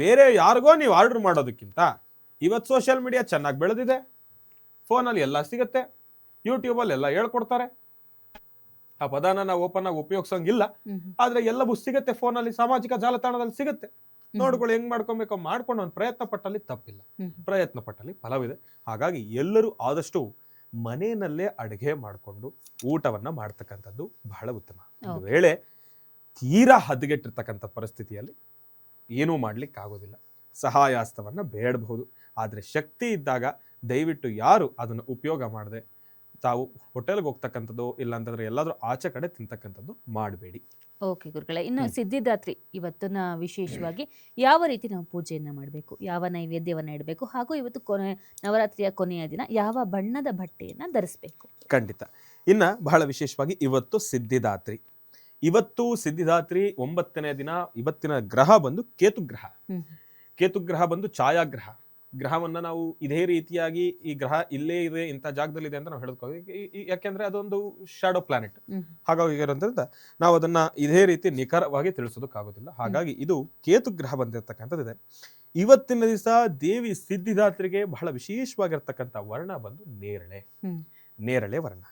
ಬೇರೆ ಯಾರಿಗೋ ನೀವು ಆರ್ಡರ್ ಮಾಡೋದಕ್ಕಿಂತ ಇವತ್ತು ಸೋಷಿಯಲ್ ಮೀಡಿಯಾ ಚೆನ್ನಾಗಿ ಬೆಳೆದಿದೆ. ಫೋನಲ್ಲಿ ಎಲ್ಲ ಸಿಗುತ್ತೆ. ಯೂಟ್ಯೂಬಲ್ಲಿ ಎಲ್ಲ ಹೇಳ್ಕೊಡ್ತಾರೆ. ಆ ಪದಾನ ನಾವು ಓಪನ್ ಆಗಿ ಉಪಯೋಗಿಸೋಂಗಿಲ್ಲ. ಆದ್ರೆ ಎಲ್ಲವೂ ಸಿಗುತ್ತೆ ಫೋನಲ್ಲಿ ಸಾಮಾಜಿಕ ಜಾಲತಾಣದಲ್ಲಿ ಸಿಗುತ್ತೆ. ನೋಡ್ಕೊಳ್ಳಿ ಹೆಂಗ್ ಮಾಡ್ಕೊಬೇಕೋ. ಮಾಡ್ಕೊಂಡು ಒಂದು ಪ್ರಯತ್ನ ಪಟ್ಟಲ್ಲಿ ತಪ್ಪಿಲ್ಲ. ಪ್ರಯತ್ನ ಪಟ್ಟಲ್ಲಿ ಫಲವಿದೆ. ಹಾಗಾಗಿ ಎಲ್ಲರೂ ಆದಷ್ಟು ಮನೆಯಲ್ಲೇ ಅಡುಗೆ ಮಾಡಿಕೊಂಡು ಊಟವನ್ನ ಮಾಡ್ತಕ್ಕಂಥದ್ದು ಬಹಳ ಉತ್ತಮ. ಒಂದು ವೇಳೆ ತೀರಾ ಹದಗೆಟ್ಟಿರ್ತಕ್ಕಂಥ ಪರಿಸ್ಥಿತಿಯಲ್ಲಿ ಏನೂ ಮಾಡಲಿಕ್ಕೆ ಆಗೋದಿಲ್ಲ. ಸಹಾಯಾಸ್ತವನ್ನು ಬೇಡಬಹುದು. ಆದರೆ ಶಕ್ತಿ ಇದ್ದಾಗ ದಯವಿಟ್ಟು ಯಾರು ಅದನ್ನು ಉಪಯೋಗ ಮಾಡದೆ? ತಾವು ಹೋಟೆಲ್ಗೆ ಹೋಗ್ತಕ್ಕಂಥದ್ದು ಇಲ್ಲ ಅಂತಂದ್ರೆ ಎಲ್ಲಾದ್ರೂ ಆಚೆ ಕಡೆ ತಿಂತಕ್ಕಂಥದ್ದು ಮಾಡಬೇಡಿ. ಓಕೆ ಗುರುಗಳೇ ಇನ್ನು. ಸಿದ್ಧಿದಾತ್ರಿ ಇವತ್ತಿನ ವಿಶೇಷವಾಗಿ ಯಾವ ರೀತಿ ನಾವು ಪೂಜೆಯನ್ನು ಮಾಡಬೇಕು ಯಾವ ನೈವೇದ್ಯವನ್ನು ಇಡಬೇಕು ಹಾಗೂ ಇವತ್ತು ಕೊನೆ ನವರಾತ್ರಿಯ ಕೊನೆಯ ದಿನ ಯಾವ ಬಣ್ಣದ ಬಟ್ಟೆಯನ್ನು ಧರಿಸಬೇಕು? ಖಂಡಿತ. ಇನ್ನು ಬಹಳ ವಿಶೇಷವಾಗಿ ಇವತ್ತು ಸಿದ್ಧಿದಾತ್ರಿ. ಇವತ್ತು ಸಿದ್ಧಿದಾತ್ರಿ ಒಂಬತ್ತನೇ ದಿನ ಇವತ್ತಿನ ಗ್ರಹ ಬಂದು ಕೇತು ಗ್ರಹ ಕೇತು ಗ್ರಹ ಬಂದು ಛಾಯಾಗ್ರಹ. ಗ್ರಹವನ್ನ ನಾವು ಇದೇ ರೀತಿಯಾಗಿ ಈ ಗ್ರಹ ಇಲ್ಲೇ ಇದೆ ಇಂಥ ಜಾಗದಲ್ಲಿ ಇದೆ ಅಂತ ನಾವು ಹೇಳ್ಕೋ ಯಾಕೆಂದ್ರೆ ಅದೊಂದು ಶಾಡೋ ಪ್ಲಾನೆಟ್. ಹಾಗಾಗಿ ಇರೋದ್ರಿಂದ ನಾವು ಅದನ್ನ ಇದೇ ರೀತಿ ನಿಖರವಾಗಿ ತಿಳಿಸೋದಕ್ಕಾಗೋದಿಲ್ಲ. ಹಾಗಾಗಿ ಇದು ಕೇತು ಗ್ರಹ ಬಂದಿರತಕ್ಕಂಥದ್ದಿದೆ ಇವತ್ತಿನ ದಿವಸ ದೇವಿ ಸಿದ್ಧಿದಾತ್ರಿಗೆ ಬಹಳ ವಿಶೇಷವಾಗಿರ್ತಕ್ಕಂಥ ವರ್ಣ ಬಂದು ನೇರಳೆ. ನೇರಳೆ ವರ್ಣ.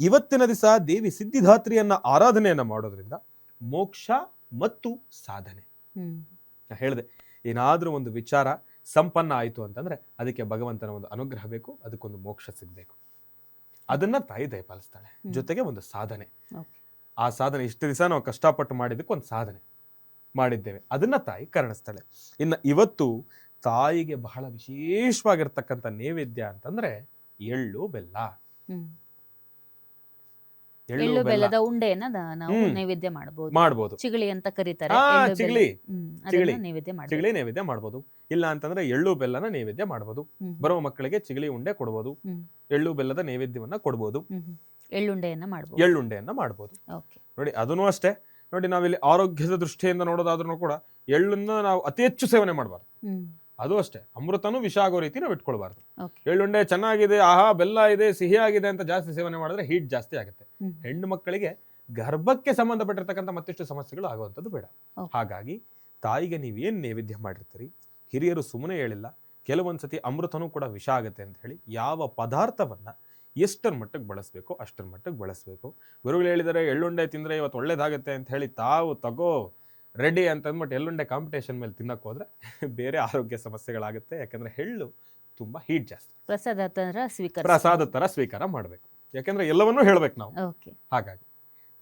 ಇವತ್ತಿನ ದಿವಸ ದೇವಿ ಸಿದ್ಧಿದಾತ್ರಿಯನ್ನ ಆರಾಧನೆಯನ್ನ ಮಾಡೋದ್ರಿಂದ ಮೋಕ್ಷ ಮತ್ತು ಸಾಧನೆ. ನಾ ಹೇಳಿದೆ ಏನಾದ್ರೂ ಒಂದು ವಿಚಾರ ಸಂಪನ್ನ ಆಯಿತು ಅಂತಂದ್ರೆ ಅದಕ್ಕೆ ಭಗವಂತನ ಒಂದು ಅನುಗ್ರಹ ಬೇಕು ಅದಕ್ಕೊಂದು ಮೋಕ್ಷ ಸಿಗ್ಬೇಕು. ಅದನ್ನ ತಾಯಿ ದಯಪಾಲಿಸ್ತಾಳೆ. ಜೊತೆಗೆ ಒಂದು ಸಾಧನೆ. ಆ ಸಾಧನೆ ಇಷ್ಟು ದಿವಸ ನಾವು ಕಷ್ಟಪಟ್ಟು ಮಾಡಿದ್ದಕ್ಕೆ ಒಂದು ಸಾಧನೆ ಮಾಡಿದ್ದೇವೆ. ಅದನ್ನ ತಾಯಿ ಕರ್ಣಿಸ್ತಾಳೆ. ಇನ್ನು ಇವತ್ತು ತಾಯಿಗೆ ಬಹಳ ವಿಶೇಷವಾಗಿರ್ತಕ್ಕಂಥ ನೈವೇದ್ಯ ಅಂತಂದ್ರೆ ಎಳ್ಳು ಬೆಲ್ಲ. ಎಳ್ಳು ಬೆಲ್ಲದ ಉಂಡೆಯನ್ನ ನಾವು ನೈವೇದ್ಯ ಮಾಡಬಹುದು ಮಾಡಬಹುದು ಚಿಗಳಿ ಅಂತ ಕರೀತಾರೆ. ಚಿಗಳಿ ಚಿಗಳಿ. ನೈವೇದ್ಯ ಮಾಡಬಹುದು ಚಿಗಳಿ ನೈವೇದ್ಯ ಮಾಡಬಹುದು ಇಲ್ಲ ಅಂತಂದ್ರೆ ಎಳ್ಳು ಬೆಲ್ಲನ ನೈವೇದ್ಯ ಮಾಡಬಹುದು ಬರುವ ಮಕ್ಕಳಿಗೆ ಚಿಗಳಿ ಉಂಡೆ ಕೊಡಬಹುದು ಎಳ್ಳು ಬೆಲ್ಲದ ನೈವೇದ್ಯವನ್ನ ಕೊಡಬಹುದು ಎಳ್ಳುಂಡೆಯನ್ನ ಮಾಡಬಹುದು ಎಳ್ಳುಂಡೆಯನ್ನ ಮಾಡಬಹುದು ಓಕೆ. ನೋಡಿ ಅದನ್ನು ಅಷ್ಟೇ. ನೋಡಿ ನಾವಿಲ್ಲಿ ಆರೋಗ್ಯದ ದೃಷ್ಟಿಯಿಂದ ನೋಡೋದಾದ್ರೂ ಕೂಡ ಎಳ್ಳನ್ನ ನಾವು ಅತಿ ಹೆಚ್ಚು ಸೇವನೆ ಮಾಡಬಾರ್ದು. ಅದು ಅಷ್ಟೇ. ಅಮೃತನೂ ವಿಷ ಆಗೋ ರೀತಿ ನಾವು ಇಟ್ಕೊಳ್ಬಾರ್ದು ಎಳ್ಳುಂಡೆ ಚೆನ್ನಾಗಿದೆ ಆಹಾ ಬೆಲ್ಲ ಇದೆ ಸಿಹಿ ಆಗಿದೆ ಅಂತ ಜಾಸ್ತಿ ಸೇವನೆ ಮಾಡಿದ್ರೆ ಹೀಟ್ ಜಾಸ್ತಿ ಆಗುತ್ತೆ. ಹೆಣ್ಣು ಮಕ್ಕಳಿಗೆ ಗರ್ಭಕ್ಕೆ ಸಂಬಂಧಪಟ್ಟಿರ್ತಕ್ಕಂಥ ಮತ್ತಿಷ್ಟು ಸಮಸ್ಯೆಗಳು ಆಗುವಂಥದ್ದು ಬೇಡ. ಹಾಗಾಗಿ ತಾಯಿಗೆ ನೀವೇನು ನೈವೇದ್ಯ ಮಾಡಿರ್ತೀರಿ? ಹಿರಿಯರು ಸುಮ್ಮನೆ ಹೇಳಿಲ್ಲ. ಕೆಲವೊಂದ್ಸತಿ ಅಮೃತನೂ ಕೂಡ ವಿಷ ಆಗುತ್ತೆ ಅಂತ ಹೇಳಿ ಯಾವ ಪದಾರ್ಥವನ್ನ ಎಷ್ಟರ ಮಟ್ಟಕ್ಕೆ ಬಳಸಬೇಕು ಅಷ್ಟರ ಮಟ್ಟಕ್ಕೆ ಬಳಸಬೇಕು. ಗುರುಗಳು ಹೇಳಿದರೆ ಎಳ್ಳುಂಡೆ ತಿಂದರೆ ಇವತ್ತು ಒಳ್ಳೇದಾಗುತ್ತೆ ಅಂತ ಹೇಳಿ ತಾವು ತಗೋ. ರೆಡಿ ಅಂತ ಅಂದ್ಬಿಟ್ಟು ಎಳ್ಳುಂಡೆ ಕಾಂಪಿಟೇಷನ್ ಮೇಲೆ ತಿನ್ನಕ್ಕೆ ಹೋದ್ರೆ ಬೇರೆ ಆರೋಗ್ಯ ಸಮಸ್ಯೆಗಳಾಗುತ್ತೆ. ಯಾಕಂದ್ರೆ ಎಳ್ಳು ತುಂಬಾ ಹೀಟ್ ಜಾಸ್ತಿ. ಪ್ರಸಾದ ತರ ಸ್ವೀಕಾರ ಪ್ರಸಾದ ತರ ಸ್ವೀಕಾರ ಮಾಡಬೇಕು. ಯಾಕಂದ್ರೆ ಎಲ್ಲವನ್ನೂ ಹೇಳಬೇಕು ನಾವು. ಓಕೆ. ಹಾಗಾಗಿ.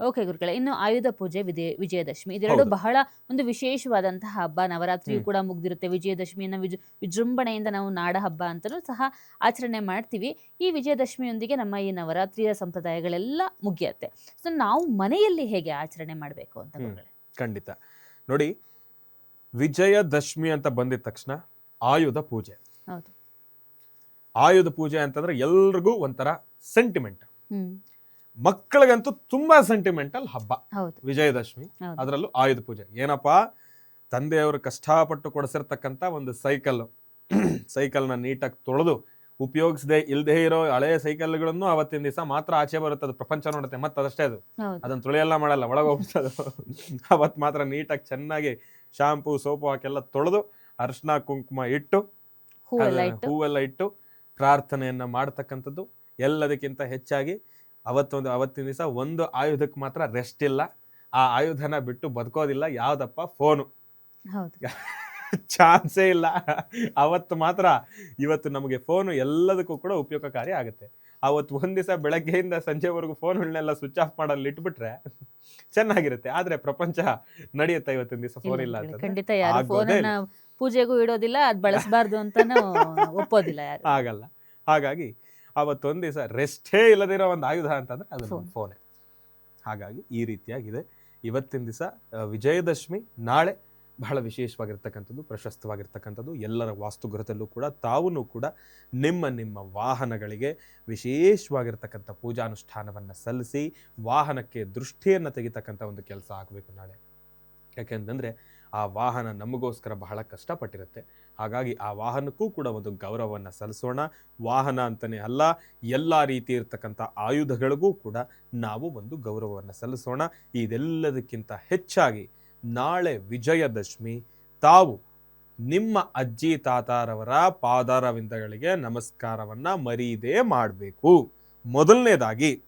ಓಕೆ ಗುರುಗಳೇ ಇನ್ನು ಆಯುಧ ಪೂಜೆ ವಿಜಯ ವಿಜಯದಶಮಿ. ಇದೆರಡು ಬಹಳ ಒಂದು ವಿಶೇಷವಾದಂತಹ ಹಬ್ಬ. ನವರಾತ್ರಿಯು ಕೂಡ ಮುಗ್ದಿರುತ್ತೆ. ವಿಜಯದಶಮಿಯನ್ನು ವಿಜ್ ವಿಜೃಂಭಣೆಯಿಂದ ನಾವು ನಾಡ ಹಬ್ಬ ಅಂತಲೂ ಸಹ ಆಚರಣೆ ಮಾಡ್ತೀವಿ. ಈ ವಿಜಯದಶಮಿಯೊಂದಿಗೆ ನಮ್ಮ ಈ ನವರಾತ್ರಿಯ ಸಂಪ್ರದಾಯಗಳೆಲ್ಲ ಮುಗಿಯತ್ತೆ. ಸೊ ನಾವು ಮನೆಯಲ್ಲಿ ಹೇಗೆ ಆಚರಣೆ ಮಾಡಬೇಕು ಅಂತ. ಗುರುಗಳೇ? ಖಂಡಿತ. ನೋಡಿ ವಿಜಯದಶಮಿ ಅಂತ ಬಂದಿದ ತಕ್ಷಣ ಆಯುಧ ಪೂಜೆ. ಆಯುಧ ಪೂಜೆ ಅಂತಂದ್ರೆ ಎಲ್ರಿಗೂ ಒಂಥರ ಸೆಂಟಿಮೆಂಟ್ ಮಕ್ಕಳಿಗಂತೂ ತುಂಬಾ ಸೆಂಟಿಮೆಂಟಲ್ ಹಬ್ಬ. ವಿಜಯದಶಮಿ. ಅದರಲ್ಲೂ ಆಯುಧ ಪೂಜೆ. ಏನಪ್ಪಾ ತಂದೆಯವರು ಕಷ್ಟಪಟ್ಟು ಕೊಡಿಸಿರ್ತಕ್ಕಂಥ ಒಂದು ಸೈಕಲ್ ಸೈಕಲ್ನ ನೀಟಾಗಿ ತೊಳೆದು ಉಪಯೋಗಿಸದೆ ಇಲ್ಲದೆ ಇರೋ ಹಳೆ ಸೈಕಲ್ಗಳನ್ನು ಅವತ್ತಿನ ದಿವಸ ಮಾತ್ರ ಆಚೆ ಬರುತ್ತೆ ಅದು ಪ್ರಪಂಚ ನೋಡುತ್ತೆ ಮತ್ತೆ ಅದಷ್ಟೇ ಅದು ಅದನ್ನ ತುಳಿಯೆಲ್ಲ ಮಾಡಲ್ಲ ಒಳಗೆ ಹೋಗ್ಬಿಡ್ತದೆ ಅವತ್ತು ಮಾತ್ರ ನೀಟಾಗಿ ಚೆನ್ನಾಗಿ ಶಾಂಪೂ ಸೋಪು ಹಾಕೆಲ್ಲ ತೊಳೆದು ಅರ್ಶಿನ ಕುಂಕುಮ ಇಟ್ಟು ಹೂವೆಲ್ಲ ಇಟ್ಟು. ಪ್ರಾರ್ಥನೆಯನ್ನ ಮಾಡ್ತಕ್ಕಂಥದ್ದು ಎಲ್ಲದಕ್ಕಿಂತ ಹೆಚ್ಚಾಗಿ ಅವತ್ತೊಂದು ಅವತ್ತಿನ ದಿವಸ ಒಂದು ಆಯುಧಕ್ಕೆ ಮಾತ್ರ ರೆಸ್ಟ್ ಇಲ್ಲ. ಆ ಆಯುಧನ ಬಿಟ್ಟು ಬದುಕೋದಿಲ್ಲ ಯಾವ್ದಪ್ಪ? ಫೋನು ಹೌದು. ಚಾನ್ಸೇ ಇಲ್ಲ. ಅವತ್ತು ಮಾತ್ರ ಇವತ್ತು ನಮಗೆ ಫೋನು ಎಲ್ಲದಕ್ಕೂ ಕೂಡ ಉಪಯೋಗಕಾರಿ ಆಗುತ್ತೆ. ಅವತ್ತು ಒಂದ್ ದಿವಸ ಬೆಳಗ್ಗೆಯಿಂದ ಸಂಜೆವರೆಗೂ ಫೋನ್ಗಳನ್ನೆಲ್ಲ ಸ್ವಿಚ್ ಆಫ್ ಮಾಡಲ್ಲಿ ಇಟ್ಬಿಟ್ರೆ ಚೆನ್ನಾಗಿರುತ್ತೆ. ಆದ್ರೆ ಪ್ರಪಂಚ ನಡೆಯುತ್ತೆ ಇವತ್ತಿನ ದಿವಸ ಫೋನ್ ಇಲ್ಲ ಅಂತ ಖಂಡಿತ ಪೂಜೆಗೂ ಇಡೋದಿಲ್ಲ ಅದ್ ಬಳಸಬಾರ್ದು ಅಂತ ಒಪ್ಪೋದಿಲ್ಲ ಆಗಲ್ಲ. ಹಾಗಾಗಿ ಅವತ್ತೊಂದ್ ದಿವಸ ರೆಸ್ಟೇ ಇಲ್ಲದಿರೋ ಒಂದು ಆಯುಧ ಅಂತಂದ್ರೆ ಅದು ಫೋನ್ ಫೋನೇ ಹಾಗಾಗಿ ಈ ರೀತಿಯಾಗಿದೆ. ಇವತ್ತಿನ ದಿವಸ ವಿಜಯದಶಮಿ ನಾಳೆ ಬಹಳ ವಿಶೇಷವಾಗಿರ್ತಕ್ಕಂಥದ್ದು, ಪ್ರಶಸ್ತವಾಗಿರ್ತಕ್ಕಂಥದ್ದು, ಎಲ್ಲರ ವಾಸ್ತುಗೃಹದಲ್ಲೂ ಕೂಡ ತಾವೂ ಕೂಡ ನಿಮ್ಮ ನಿಮ್ಮ ವಾಹನಗಳಿಗೆ ವಿಶೇಷವಾಗಿರ್ತಕ್ಕಂಥ ಪೂಜಾನುಷ್ಠಾನವನ್ನು ಸಲ್ಲಿಸಿ, ವಾಹನಕ್ಕೆ ದೃಷ್ಟಿಯನ್ನು ತೆಗಿತಕ್ಕಂಥ ಒಂದು ಕೆಲಸ ಆಗಬೇಕು ನಾಳೆ. ಯಾಕೆಂತಂದರೆ, ಆ ವಾಹನ ನಮಗೋಸ್ಕರ ಬಹಳ ಕಷ್ಟಪಟ್ಟಿರುತ್ತೆ. ಹಾಗಾಗಿ ಆ ವಾಹನಕ್ಕೂ ಕೂಡ ಒಂದು ಗೌರವವನ್ನು ಸಲ್ಲಿಸೋಣ. ವಾಹನ ಅಂತಲೇ ಅಲ್ಲ, ಎಲ್ಲ ರೀತಿ ಇರ್ತಕ್ಕಂಥ ಆಯುಧಗಳಿಗೂ ಕೂಡ ನಾವು ಒಂದು ಗೌರವವನ್ನು ಸಲ್ಲಿಸೋಣ. ಇದೆಲ್ಲದಕ್ಕಿಂತ ಹೆಚ್ಚಾಗಿ ನಾಳೆ ವಿಜಯದಶಮಿ. ತಾವು ನಿಮ್ಮ ಅಜ್ಜಿ, ತಾತಾರವರ ಪಾದಾರವಿಂದಗಳಿಗೆ ನಮಸ್ಕಾರವನ್ನ ಮರೀದೇ ಮಾಡಬೇಕು. ಮೊದಲನೇದಾಗಿ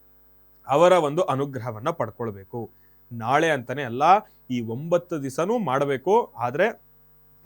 ಅವರ ಒಂದು ಅನುಗ್ರಹವನ್ನ ಪಡ್ಕೊಳ್ಬೇಕು. ನಾಳೆ ಅಂತಲೇ ಅಲ್ಲ, ಈ ಒಂಬತ್ತು ದಿವಸನೂ ಮಾಡಬೇಕು. ಆದರೆ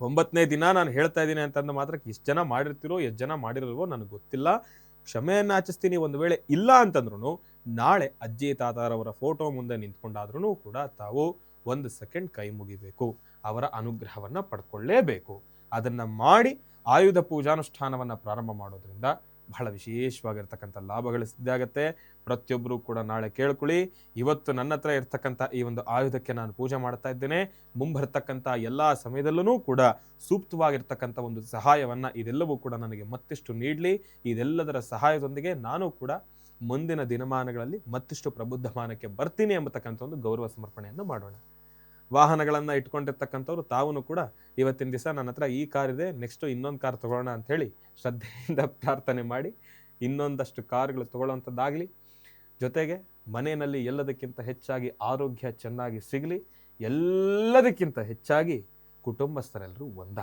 ಒಂಬತ್ತನೇ ದಿನ ನಾನು ಹೇಳ್ತಾ ಇದ್ದೀನಿ ಅಂತಂದ ಮಾತ್ರ ಎಷ್ಟು ಜನ ಮಾಡಿರ್ತೀರೋ, ಎಷ್ಟು ಜನ ಮಾಡಿರಲ್ವೋ ನನಗೆ ಗೊತ್ತಿಲ್ಲ. ಕ್ಷಮೆಯನ್ನು ಆಚಿಸ್ತೀನಿ ಒಂದು ವೇಳೆ ಇಲ್ಲ ಅಂತಂದ್ರೂ ನಾಳೆ ಅಜ್ಜಿ, ತಾತಾರವರ ಫೋಟೋ ಮುಂದೆ ನಿಂತ್ಕೊಂಡಾದ್ರೂ ಕೂಡ ತಾವು ಒಂದು ಸೆಕೆಂಡ್ ಕೈ ಮುಗಿಬೇಕು, ಅವರ ಅನುಗ್ರಹವನ್ನ ಪಡ್ಕೊಳ್ಳೇಬೇಕು. ಅದನ್ನ ಮಾಡಿ ಆಯುಧ ಪೂಜಾನುಷ್ಠಾನವನ್ನು ಪ್ರಾರಂಭ ಮಾಡೋದ್ರಿಂದ ಬಹಳ ವಿಶೇಷವಾಗಿರ್ತಕ್ಕಂಥ ಲಾಭಗಳು ಸಿದ್ಧಾಗತ್ತೆ ಪ್ರತಿಯೊಬ್ಬರೂ ಕೂಡ ನಾಳೆ ಕೇಳ್ಕೊಳ್ಳಿ, ಇವತ್ತು ನನ್ನ ಹತ್ರ ಇರ್ತಕ್ಕಂಥ ಈ ಒಂದು ಆಯುಧಕ್ಕೆ ನಾನು ಪೂಜೆ ಮಾಡ್ತಾ ಇದ್ದೇನೆ. ಮುಂಬರ್ತಕ್ಕಂಥ ಎಲ್ಲ ಸಮಯದಲ್ಲೂ ಕೂಡ ಸೂಕ್ತವಾಗಿರ್ತಕ್ಕಂಥ ಒಂದು ಸಹಾಯವನ್ನ ಇದೆಲ್ಲವೂ ಕೂಡ ನನಗೆ ಮತ್ತಿಷ್ಟು ನೀಡಲಿ. ಇದೆಲ್ಲದರ ಸಹಾಯದೊಂದಿಗೆ ನಾನು ಕೂಡ ಮುಂದಿನ ದಿನಮಾನಗಳಲ್ಲಿ ಮತ್ತಿಷ್ಟು ಪ್ರಬುದ್ಧಮಾನಕ್ಕೆ ಬರ್ತೀನಿ ಎಂಬತಕ್ಕಂಥ ಒಂದು ಗೌರವ ಸಮರ್ಪಣೆಯನ್ನು ಮಾಡೋಣ. ವಾಹನಗಳನ್ನು ಇಟ್ಕೊಂಡಿರ್ತಕ್ಕಂಥವ್ರು ತಾವೂ ಕೂಡ ಇವತ್ತಿನ ದಿವಸ ನನ್ನ ಹತ್ರ ಈ ಕಾರ್ ಇದೆ, ನೆಕ್ಸ್ಟ್ ಇನ್ನೊಂದು ಕಾರ್ ತಗೊಳ್ಳೋಣ ಅಂತ ಹೇಳಿ ಶ್ರದ್ಧೆಯಿಂದ ಪ್ರಾರ್ಥನೆ ಮಾಡಿ ಇನ್ನೊಂದಷ್ಟು ಕಾರ್ಗಳು ತಗೊಳ್ಳೋವಂಥದ್ದಾಗಲಿ. ಜೊತೆಗೆ ಮನೆಯಲ್ಲಿ ಎಲ್ಲದಕ್ಕಿಂತ ಹೆಚ್ಚಾಗಿ ಆರೋಗ್ಯ ಚೆನ್ನಾಗಿ ಸಿಗಲಿ, ಎಲ್ಲದಕ್ಕಿಂತ ಹೆಚ್ಚಾಗಿ ಕುಟುಂಬಸ್ಥರೆಲ್ಲರೂ ಒಂದಾಗಲಿ.